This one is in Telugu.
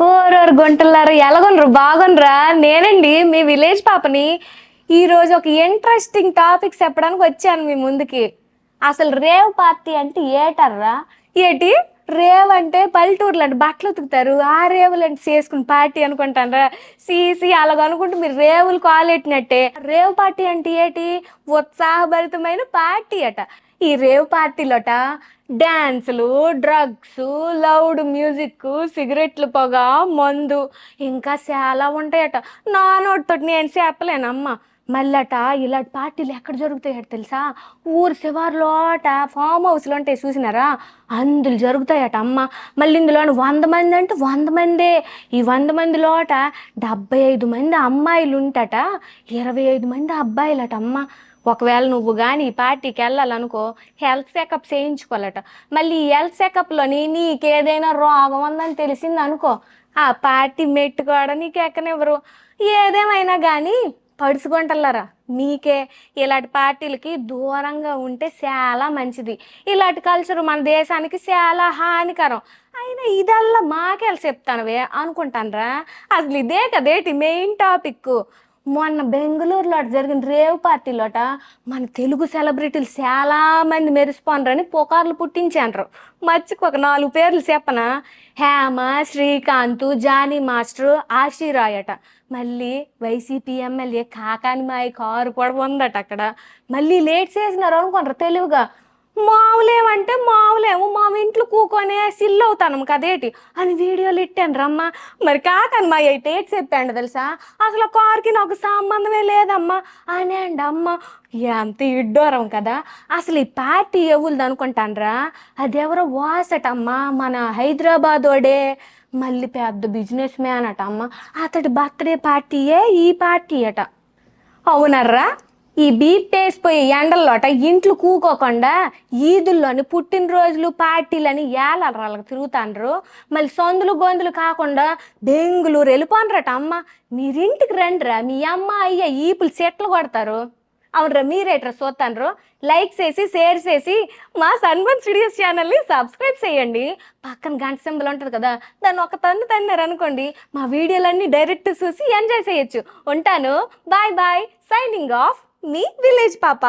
ఓరోరు గుంటలారు ఎలాగొనరు? బాగుండ్రా నేనండి మీ విలేజ్ పాపని ఈ రోజు ఒక ఇంట్రెస్టింగ్ టాపిక్ చెప్పడానికి వచ్చాను మీ ముందుకి. అసలు రేవ్ పార్టీ అంటే ఏటర్రా? ఏటి? రేవ్ అంటే పల్లెటూర్లు అంటే బట్టలు ఉతుకుతారు. ఆ రేవులు అంటే చేసుకుని పార్టీ అనుకుంటానరా. సీసీ అలాగ అనుకుంటే మీరు రేవులు కాలెట్టినట్టే. రేవ్ పార్టీ అంటే ఏటి? ఉత్సాహభరితమైన పార్టీ అట. ఈ రేవ్ పార్టీలోట డ్యాన్సులు డ్రగ్స్ లౌడ్ మ్యూజిక్ సిగరెట్లు పొగ మందు ఇంకా చాలా ఉంటాయట. నా నోటితో నేను చెప్పలేనమ్మా. మళ్ళట ఇలాంటి పార్టీలు ఎక్కడ జరుగుతాయట తెలుసా? ఊరు శివార్లోట ఫామ్ హౌస్లో ఉంటాయి చూసినారా? అందులో జరుగుతాయట అమ్మ. మళ్ళీ ఇందులో వంద మంది అంటే వంద మందే. ఈ వంద మందిలోట డెబ్బై ఐదు మంది అమ్మాయిలు ఉంటట ఇరవై ఐదు మంది అబ్బాయిలట అమ్మ. ఒకవేళ నువ్వు కానీ ఈ పార్టీకి వెళ్ళాలనుకో హెల్త్ చెకప్ చేయించుకోవాలట. మళ్ళీ ఈ హెల్త్ చెకప్లోని నీకేదైనా రోగం ఉందని తెలిసింది అనుకో ఆ పార్టీ మెట్టు కూడా నీకు ఎక్కనివ్వరు. ఏదేమైనా కానీ పడుచుకుంటారా మీకే ఇలాంటి పార్టీలకి దూరంగా ఉంటే చాలా మంచిది. ఇలాంటి కల్చర్ మన దేశానికి చాలా హానికరం. అయినా ఇదల్లా మాకెళ్ళి చెప్తానువే అనుకుంటానరా. అసలు ఇదే కదేటి మెయిన్ టాపిక్ మొన్న బెంగళూరులో జరిగిన రేవ్ పార్టీలోట మన తెలుగు సెలబ్రిటీలు చాలా మంది మెరిసిపోనరని పుకార్లు పుట్టించాండ్రు మర్చికి ఒక నాలుగు పేర్లు చెప్పనా? హేమ శ్రీకాంత్ జానీ మాస్టర్ ఆశీరాయ్ అట. మళ్ళీ వైసీపీ ఎమ్మెల్యే కాకాని మాయ కారు కూడా ఉందట అక్కడ. మళ్ళీ లేట్ చేసినారు అనుకుంటారు తెలివిగా మామూలు ఏమంటే అనే సిల్ అవుతాను కదేటి అని వీడియోలు ఇట్టాను రమ్మా. మరి కాకని మా అయితే ఏటి చెప్పాడు తెలుసా? అసలు కార్కి నాకు సంబంధమే లేదమ్మా. అని అండి అమ్మ. ఎంత ఇడ్డోరం కదా. అసలు ఈ పార్టీ ఎవరిది అనుకుంటానరా? అది ఎవరో వాసటమ్మా మన హైదరాబాదోడే. మళ్ళీ పెద్ద బిజినెస్ మ్యాన్ అట అమ్మ. అతడి బర్త్డే పార్టీయే ఈ పార్టీ అట. అవునర్రా? ఈ బీప్ వేసిపోయే ఎండల్లోట ఇంట్లు కూకోకుండా ఈదుల్లోని పుట్టినరోజులు పార్టీలని ఏలరాలకు తిరుగుతాండ్రు. మళ్ళీ సందులు గొంతులు కాకుండా బెంగుళూరు వెళ్ళిపోనరట అమ్మ. మీరింటికి రండిరా మీ అమ్మ అయ్య ఈపులు చెట్లు కొడతారు. అవునరా మీరేట్రా చూస్తాను లైక్ చేసి షేర్ చేసి మా సన్వన్ స్టూడియోస్ ఛానల్ని సబ్స్క్రైబ్ చేయండి. పక్కన గంట సింబల్ ఉంటుంది కదా దాన్ని ఒక తన్ను తన్నారు అనుకోండి. మా వీడియోలన్నీ డైరెక్ట్ చూసి ఎంజాయ్ చేయొచ్చు. ఉంటాను. Bye bye. Signing off. మీ విలేజ్ పాప.